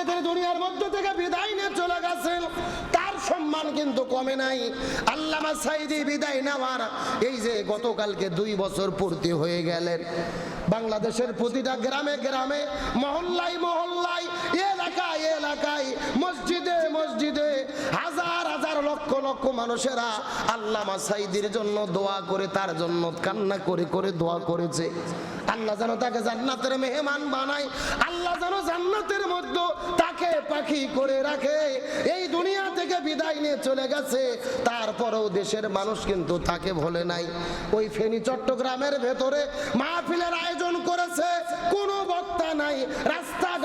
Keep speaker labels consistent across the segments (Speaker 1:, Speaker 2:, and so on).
Speaker 1: আজকে তিনি দুনিয়ার মধ্য থেকে বিদায় নিয়ে চলে গেছেন। তার সম্মান কিন্তু কমে নাই। আল্লামা সাইদি বিদায় নেওয়ার এই যে গতকালকে দুই বছর পূর্তি হয়ে গেলেন। বাংলাদেশের প্রতিটা গ্রামে গ্রামে, মহল্লায় মহল্লায়, এলাকায় এলাকায়, মসজিদে মসজিদে লক্ষ মানুষেরা আল্লামা সাইদির জন্য দোয়া করে, তার জন্য কান্না করে করে দোয়া করেছে। আল্লাহ যেন তাকে জান্নাতের মেহমান বানায়, আল্লাহ যেন জান্নাতের মধ্যে তাকে পাখি করে রাখে। এই দুনিয়া থেকে বিদায় নিয়ে চলে গেছে, তারপরেও দেশের মানুষ কিন্তু তাকে ভোলে নাই। ওই ফেনী চট্টগ্রামের ভেতরে মাহফিলের আয়োজন করেছে, কোনো বক্তা নাই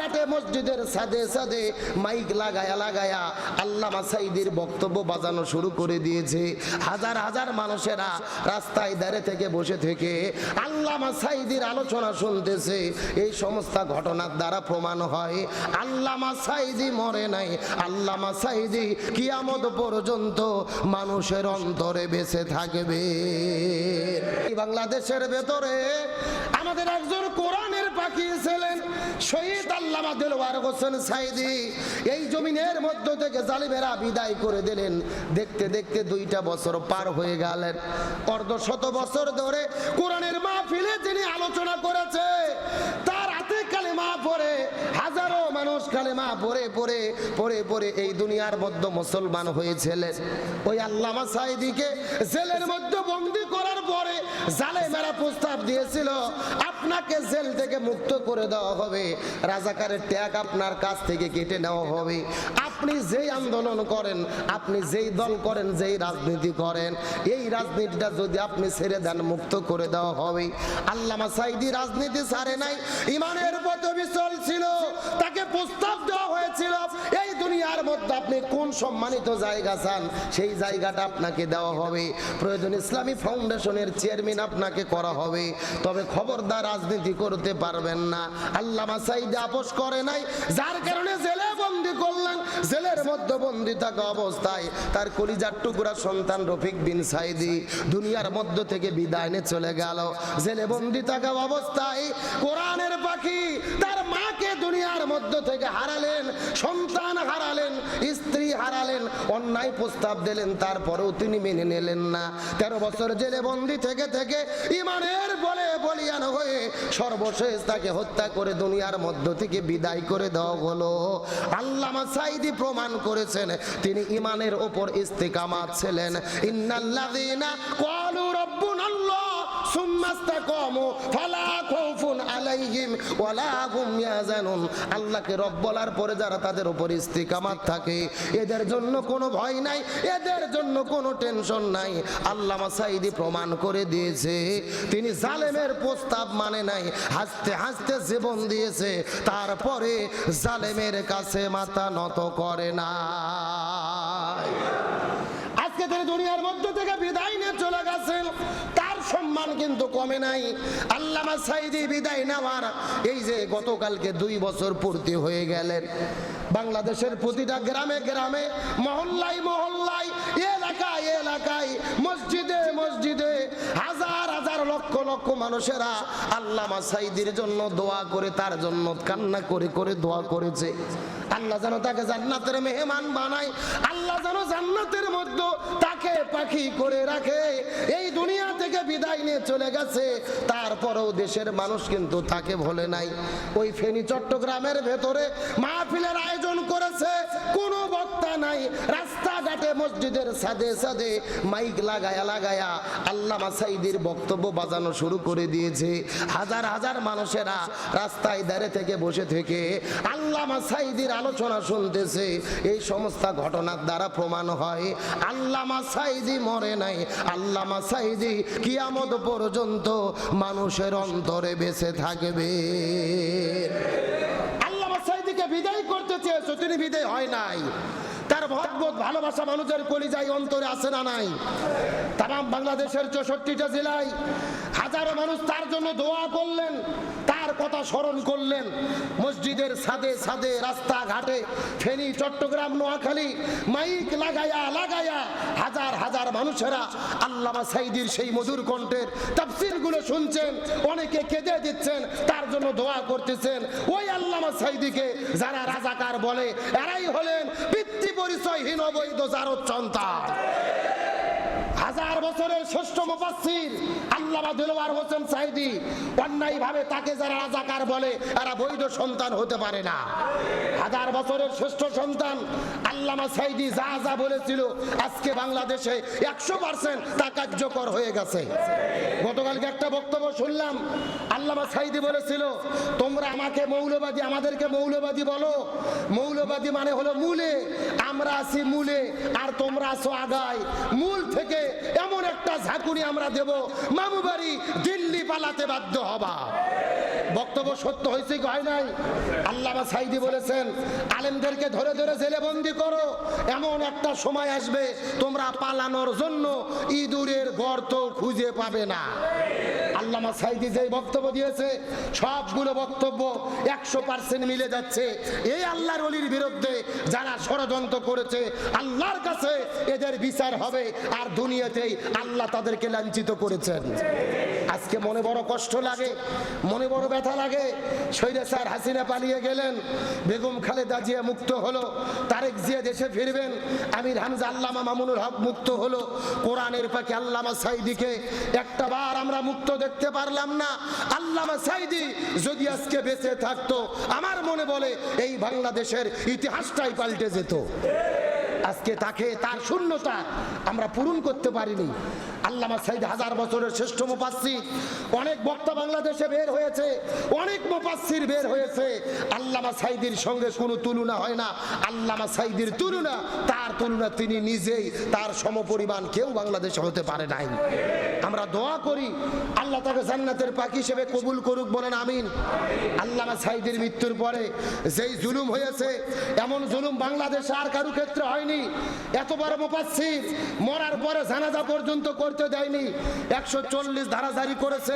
Speaker 1: রাস্তাঘাটে মসজিদের সাদে সাদে মাইক লাগায়া লাগায়া আল্লামা সাইদির বক্তব্য বাজানো শুরু করে দিয়েছে। হাজার হাজার মানুষেরা রাস্তায় দাঁড়ে থেকে বসে থেকে আল্লামা সাইদির আলোচনা শুনতেছে। এই সমস্ত ঘটনার দ্বারা প্রমাণ হয়, আল্লামা সাইদি মরে নাই, আল্লামা সাইদি কিয়ামত পর্যন্ত মানুষের অন্তরে বেঁচে থাকবে। বাংলাদেশের ভেতরে আমাদের একজন কোরআনের পাখি ছিলেন, শহীদ পার তার হাতে কালেমা পড়ে, হাজারো মানুষ কালেমা পড়ে পড়ে পড়ে পড়ে এই দুনিয়ার মধ্যে মুসলমান হয়েছিলেন। ওই আল্লামা সাইদিকে জেলের মধ্যে বন্দি করার পরে জালেমেরা প্রস্তাব দিয়েছিল আপনাকে জেল থেকে মুক্ত করে দেওয়া হবে। রাজাকারের ট্যাগ আপনার কাছ থেকে কেটে নেওয়া হবে। আপনি যেই আন্দোলন করেন, আপনি যেই দল করেন, যেই রাজনীতি করেন, এই রাজনীতিটা যদি আপনি ছেড়ে দেন, মুক্ত করে দেওয়া হবে। আল্লামা সাইদি রাজনীতি ছাড়ে নাই, ইমানের পথে বিচল ছিল, তাকে প্রস্তাব দেওয়া হয়েছিল, এই দুনিয়ার মধ্যে আপনি কোন সম্মানিত জায়গা চান, সেই জায়গাটা আপনাকে দেওয়া হবে। প্রয়োজন ইসলামী ফাউন্ডেশনের চেয়ারম্যান আপনাকে করা হবে। তবে খবরদার রাজনীতি করতে পারবেন না। আল্লামা সাইদি আপোষ করে নাই, যার কারণে জেলে বন্দি করলেন। জেলের মধ্যে বন্দি থাকা অবস্থায় তার কলিজার টুকরা সন্তান রফিক বিন সাইদি দুনিয়ার মধ্য থেকে বিদায় নিয়ে চলে গেল। জেলে বন্দি থাকা অবস্থায় কোরআনের পাখি তার মাকে দুনিয়ার মধ্য থেকে হারালেন। সন্তান হারালেন, অন্যায় প্রস্তাব দিলেন, তারপরেও তিনি মেনে নিলেন না। তেরো বছর জেলে বন্দি থেকে থেকে ইমানের বলে বলিয়ান হয়ে সর্বশেষ তাকে হত্যা করে দুনিয়ার মধ্য থেকে বিদায় করে দেওয়া হলো। আল্লামা সাইদি প্রমাণ করেছেন, তিনি ইমানের ওপর ইস্তেকামাত ছিলেন। ইন্নাল্লাযীনা ক্বালু রাব্বুনাল্লাহ আল্লাহকে রব বলার পরে যারা তাদের উপর ইস্তিকামাত থাকে, এদের জন্য কোনো ভয় নাই, এদের জন্য কোনো টেনশন নাই। আল্লামা সাইদি প্রমাণ করে দিয়েছে, তিনি জালেমের প্রস্তাব মানে নাই, হাসতে হাসতে জীবন দিয়েছে, তারপরে জালেমের কাছে মাথা নত করে না আজকে তিনি দুনিয়ার মধ্য থেকে বিদায় তার কিন্তু কমে নাই। আল্লামা সাইদি বিদায় নেওয়ার এই যে গতকালকে দুই বছর পূর্তি হয়ে গেলেন। বাংলাদেশের প্রতিটা গ্রামে গ্রামে, মহল্লায় মহল্লায়, এলাকায় এলাকায়, মসজিদে মসজিদে হাজার হাজার লক্ষ লক্ষ মানুষেরা আল্লামা সাইদির জন্য দোয়া করে, তার জন্য কান্না করে করে দোয়া করেছে। আল্লাহ যেন তাকে জান্নাতের মেহমান বানায়, আল্লাহ যেন জান্নাতের মধ্যে তাকে পাখি করে রাখে। এই দুনিয়া থেকে বিদায় নিয়ে চলে গেছে। তারপরেও দেশের মানুষ কিন্তু তাকে ভোলে নাই। ওই ফেনী চট্টগ্রামের ভেতরে মাহফিলের আয়োজন করেছে। কোনো বক্তা নাই। রাস্তাঘাটে মসজিদের সাদে সাদে মাইক লাগায়া লাগায়া আল্লামা সাইদির বক্তব্য বাজানো শুরু করে দিয়েছে। হাজার হাজার মানুষেরা রাস্তায় দাঁড়ে থেকে, বসে থেকে আল্লামা সাইদির আলোচনা শুনতেছে। এই সমস্ত ঘটনার দ্বারা প্রমাণ হয়। আল্লামা সাইদি মরে নাই। আল্লামা সাইদি কিয়ামত পর্যন্ত মানুষের অন্তরে বেঁচে থাকবে। আল্লামা সাইদিকে বিদায় করতে চেয়েছো, তিনি বিদায় হয় নাই। তার ভদ্বোধ ভালোবাসা মানুষের কলিজাই অন্তরে আছে না নাই? তাম বাংলাদেশের চৌষট্টিটা জেলায় হাজারো মানুষ তার জন্য দোয়া করলেন। তার কথা স্মরণ করলেন মসজিদের সাদে সাদে রাস্তা ঘাটে ফেনী, চট্টগ্রাম, নোয়াখালী, মাইক লাগায়া লাগায়া হাজার হাজার মানুষেরা আল্লামা সাইদির সেই মধুর কণ্ঠের তাফসিরগুলো শুনছেন, অনেকে কেঁদে দিচ্ছেন, তার জন্য দোয়া করতেছেন। ওই আল্লামা সাইদিকে যারা রাজাকার বলে, এরাই হলেন পিতৃ পরিচয়হীন অবৈধ জারদ সন্তান। হাজার বছরের শ্রেষ্ঠ মুফাসির আল্লামা দিলওয়ার হোসেন সাইদি অন্যায়ভাবে তাকে যারা রাজাকার বলে, এরা বৈধ সন্তান হতে পারে না। হাজার বছরের শ্রেষ্ঠ সন্তান আল্লামা সাইদি যা যা বলেছিল, আজকে বাংলাদেশে একশো পার্সেন্ট তা কার্যকর হয়ে গেছে। গতকালকে একটা বক্তব্য শুনলাম, আল্লামা সাইদি বলেছিল, তোমরা আমাকে মৌলবাদী, আমাদেরকে মৌলবাদী বলো। মৌলবাদী মানে হলো মূলে। আমরা আছি মূলে, আর তোমরা আছো আগায়। মূল থেকে এমন একটা ঝাঁকুনি আমরা দেব মামু বাড়ি দিল্লি পালাতে বাধ্য হবা। বক্তব্য সত্য হয়েছে কি হয় নাই? আল্লামা সাইদি বলেছেন আলেমদেরকে ধরে ধরে জেলে বন্দি করো। এমন একটা সময় আসবে তোমরা পালানোর জন্য ইঁদুরের গর্ত খুঁজে পাবে না। আল্লামা সাইদি যে বক্তব্য দিয়েছে, সবগুলো বক্তব্য একশো পার্সেন্ট মিলে যাচ্ছে। এই আল্লাহর অলির বিরুদ্ধে যারা ষড়যন্ত্র করেছে, আল্লাহর কাছে এদের বিচার হবে আর দুনিয়াতেই আল্লাহ তাদেরকে লাঞ্ছিত করেছেন। আজকে মনে বড় কষ্ট লাগে, মনে বড় ব্যথা লাগে। সৈরে স্যার হাসিনা পালিয়ে গেলেন, বেগম খালেদা জিয়া মুক্ত হলো, তারেক জিয়া দেশে ফিরবেন, আমির হামজা আল্লামা মামুনুল হক মুক্ত হলো, কোরআনের পাখি আল্লামা সাইদিকে একটা বার আমরা মুক্ত দেখতে পারলাম না। আল্লামা সাইদি যদি আজকে বেঁচে থাকতো, আমার মনে বলে এই বাংলাদেশের ইতিহাসটাই পাল্টে যেত। আজকে তাকে তার শূন্যতা আমরা পূরণ করতে পারিনি। আল্লামা সাইদ হাজার বছরের শ্রেষ্ঠ মুপাসির অনেক বক্তা বাংলাদেশে বের হয়েছে, অনেক মুপাসির বের হয়েছে। আল্লামা সাইদির সঙ্গে কোনো তুলনা হয় না। আল্লামা সাইদির তুলনা, তার তুলনা তিনি নিজেই, তার সমপরিমাণ কেউ বাংলাদেশে হতে পারে নাই। আমরা দোয়া করি, আল্লাহ তাকে জান্নাতের পাখি হিসেবে কবুল করুক বলেন আমিন। আল্লামা সাইদির মৃত্যুর পরে যেই জুলুম হয়েছে, এমন জুলুম বাংলাদেশে আর কারু ক্ষেত্রে হয়নি। এত বড় মুপাসির মরার পরে জানাজা পর্যন্ত করতে দেয়নি। একশো চল্লিশ ধারা জারি করেছে।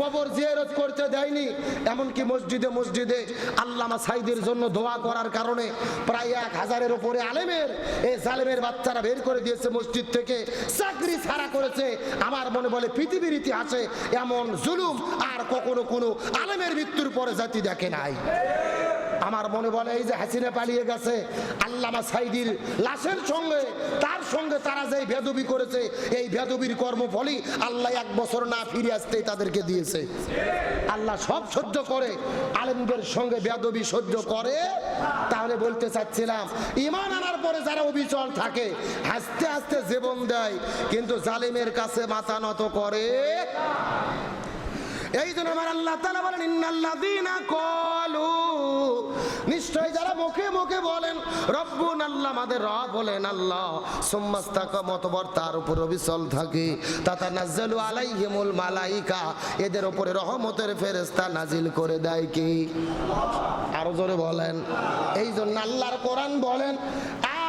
Speaker 1: কবর জিয়ারত করতে দেয়নি। এমনকি মসজিদে মসজিদে আল্লামা সাইদের জন্য দোয়া করার কারণে প্রায় এক হাজারের উপরে আলেমের, এই জালেমের বাচ্চারা বের করে দিয়েছে মসজিদ থেকে। চাকরি ছাড়া করেছে। আমার মনে বলে পৃথিবীর ইতিহাসে এমন জুলুম আর কখনো কোনো আলেমের মৃত্যুর পরে জাতি দেখে নাই। আমার মনে বলে, এই যে হাসিনা পালিয়ে গেছে, আল্লামা সাইদির লাশের সঙ্গে, তার সঙ্গে তারা যে ভেদবি করেছে, এই ভেদবির কর্মফলই আল্লাহ এক বছর না ফিরে আসতেই তাদেরকে দিয়েছে। আল্লাহ সব সহ্য করে, আলেমদের সঙ্গে বেদবি সহ্য করে। তাহলে বলতে চাচ্ছিলাম, ইমান আনার পরে যারা অবিচল থাকে, হাসতে হাসতে জীবন দেয়, কিন্তু জালিমের কাছে মাথা নত করে। এই জন্য আমার আল্লাহ তালা বলেন, ইন্নাল্লাযীনা ক্বালু নিশ্চয় যারা মুখে মুখে বলেন, রব্বুন আল্লাহ আমাদের রব বলেন আল্লাহ সুম্মাস্তাকাম অতঃপর তার উপর অবিচল থাকে, তাতানাজ্জালু আলাইহিমুল মালাইকা, এদের উপরে রহমতের ফেরেস্তা নাজিল করে দেয় কি? আরও জোরে বলেন। এই জন্য আল্লাহর কোরআন বলেন,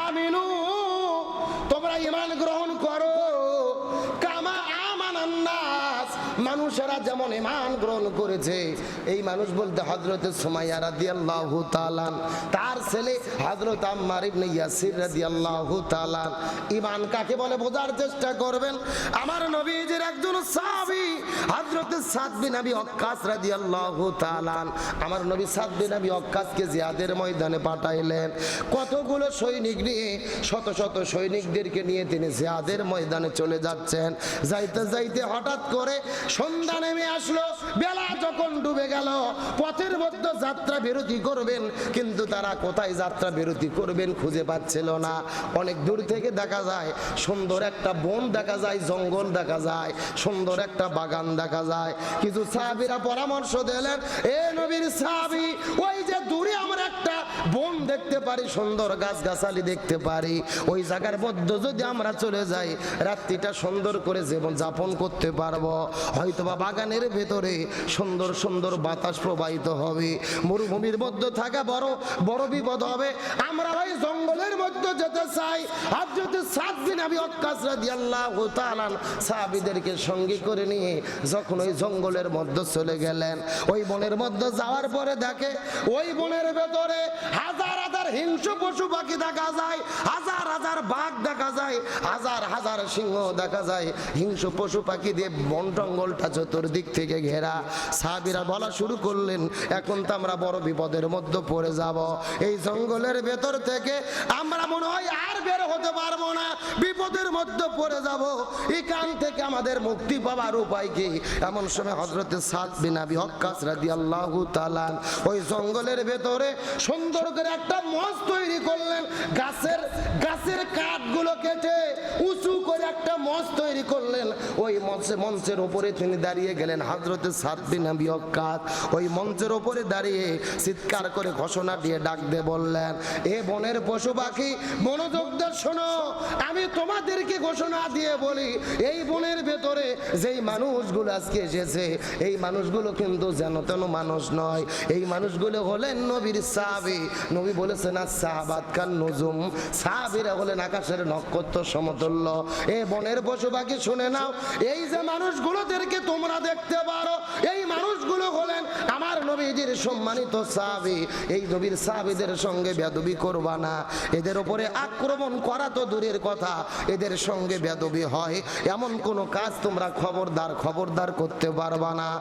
Speaker 1: আমিনু, তোমরা ঈমান গ্রহণ করো, কামা আমানান নাস মানুষেরা যেমন ইমান গ্রহণ করেছে, এই মানুষ বলতে হজরত সুমাইয়া রাদিয়াল্লাহু তাআলা, তার ছেলে হযরত আম্মার ইবনে ইয়াসির রাদিয়াল্লাহু তাআলা। ইমান কাকে বলে বোঝার চেষ্টা করবেন? আমার নবীজির একজন সাহাবী, হযরত সাদ বিন আবি ওয়াক্কাস রাদিয়াল্লাহু তাআলা, আমার নবী সাদ বিন আবি ওয়াক্কাসকে জিয়াদের ময়দানে পাঠাইলেন। কতগুলো সৈনিক নিয়ে, শত শত সৈনিকদেরকে নিয়ে তিনি জিয়াদের ময়দানে চলে যাচ্ছেন। যাইতে যাইতে হঠাৎ করে সন্ধ্যা নেমে আসলো। বেলা যখন ডুবে গেল, পথের মধ্যে যাত্রা বিরতি করবেন, কিন্তু তারা কোথায় যাত্রা বিরতি করবেন খুঁজে পাচ্ছিল না। অনেক দূর থেকে দেখা যায়, সুন্দর একটা বন দেখা যায়, জঙ্গল দেখা যায়, সুন্দর একটা বাগান দেখা যায়। কিছু সাহাবিরা পরামর্শ দিলেন, এ নবীর সাহাবি, ওই যে দূরে আমরা একটা বন দেখতে পারি, সুন্দর গাছ গাছালি দেখতে পারি। ওই জায়গার মধ্যে যদি আমরা চলে যাই, রাত্রিটা সুন্দর করে জীবন যাপন করতে পারব। হয়তোবা বাগানের ভেতরে সুন্দর সুন্দর বাতাস প্রবাহিত হবে। মরুভূমির মধ্যে থাকা বড় বড় বিপদ হবে। আমরা ওই জঙ্গলের মধ্যে যেতে চাই। আর যদি সাত দিন আমি অক্কাশ রাদিয়াল্লাহু তাআলা সাহাবীদেরকে সঙ্গী করে নিয়ে যখন ওই জঙ্গলের মধ্যে চলে গেলেন, ওই বনের মধ্যে যাওয়ার পরে দেখে ওই বনের ভেতরে হাজার হাজার হিংস্র পশু পাখি দেখা যায়, হাজার হাজার বাঘ দেখা যায়, হাজার হাজার সিংহ দেখা যায়। হিংস্র পশু পাখি দিয়ে বন জঙ্গলটা চতুর্দিক থেকে ঘেরা। সাহাবিরা বলা শুরু করলেন, এখন তো আমরা বড় বিপদের মধ্যে পড়ে যাব। এই জঙ্গলের ভেতর থেকে আমরা মনে হয় আর বের হতে পারব না। বিপদের মধ্যে পড়ে যাব। এখান থেকে আমাদের মুক্তি পাওয়ার উপায় কি? এমন সময় হজরতে সাত বিনাবি হক্কাস রাদি আল্লাহ তালান ওই জঙ্গলের ভেতরে সুন্দর করে একটা মঞ্চ তৈরি করলেন। গাছের গাছের কাঠগুলো কেটে উঁচু করে একটা মঞ্চ তৈরি করলেন। ওই মঞ্চে মঞ্চের ওপরে তিনি দাঁড়িয়ে গেলেন হজরতে সাত বিনাবি হক্কাত ওই মঞ্চের ওপরে দাঁড়িয়ে চিৎকার করে ঘোষণা দিয়ে ডাক দিয়ে বললেন, এ বনের পশু পাখি, মনোযোগ শোনো, আমি তোমাদেরকে ঘোষণা দিয়ে বলি, এই বনের ভেতরে যেই মানুষগুলো আজকে এসেছে, এই মানুষগুলো কিন্তু যেন তেন মানুষ নয়, এই মানুষগুলো হলেন নবীর সাহাবি, নবী বলেছেন আর সাহাবাত খান নজুম সাহাবিরা হলেন আকাশের নক্ষত্র সমতুল্য, এ বনের পশু পাখি, শুনে নাও, এই যে মানুষগুলোদেরকে তোমরা দেখতে পারো, এই মানুষগুলো হলেন আমার নবীজির সম্মানিত সাহাবি। এই নবীর সাহাবিদের সঙ্গে বেদবি করবা না। এদের উপরে আক্রমণ করা তো দূরের কথা, এদের সঙ্গে বেদবি হয়। এমন কোনো কাজ তোমরা খবরদার খবরদার করতে পারবা না।